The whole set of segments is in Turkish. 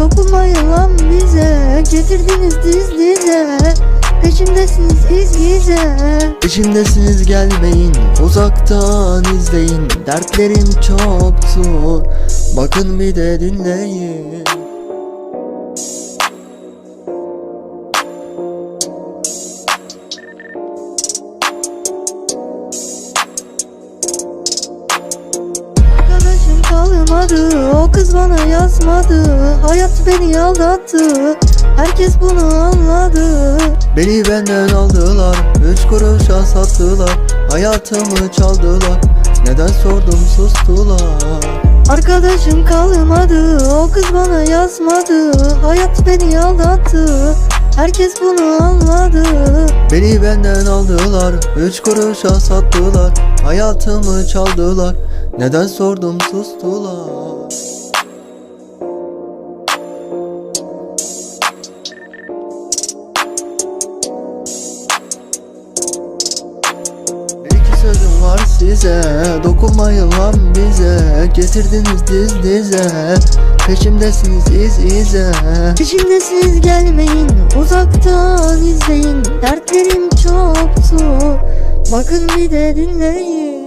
Dokunmayın lan bize. Getirdiniz diz dize. Peşimdesiniz izgize Peşimdesiniz gelmeyin. Uzaktan izleyin. Dertlerim çoktur bakın bir de dinleyin kalmadı. O kız bana yazmadı. Hayat beni aldattı. Herkes bunu anladı. Beni benden aldılar. Üç kuruşa sattılar. Hayatımı çaldılar. Neden sordum sustular. Arkadaşım kalmadı. O kız bana yazmadı. Hayat beni aldattı Herkes bunu anladı. Beni benden aldılar Üç kuruşa sattılar. Hayatımı çaldılar Neden sordum sustular sözüm var size. Dokunmayın lan bize. Getirdiniz diz dize. Peşimdesiniz iz ize. Peşimdesiniz gelmeyin. Uzaktan izleyin. Dertlerim çoktu. Bakın bir de dinleyin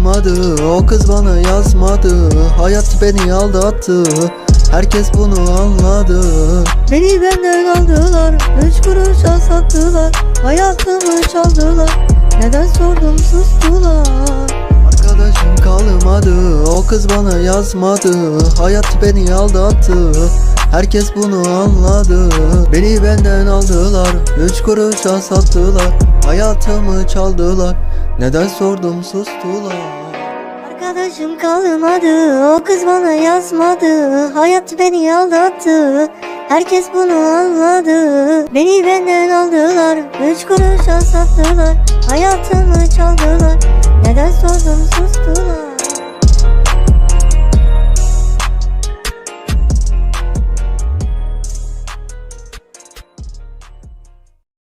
Kalmadı O kız bana yazmadı. Hayat beni aldattı Herkes bunu anladı. Beni benden aldılar Üç kuruşa sattılar. Hayatımı çaldılar Neden sordum sustular? Arkadaşım kalmadı O kız bana yazmadı. Hayat beni aldattı Herkes bunu anladı. Beni benden aldılar Üç kuruşa sattılar. Hayatımı çaldılar Neden sordum sustular? Arkadaşım kalmadı O kız bana yazmadı. Hayat beni aldattı Herkes bunu anladı. Beni benden aldılar Üç kuruşa sattılar Hayatımı çaldılar Neden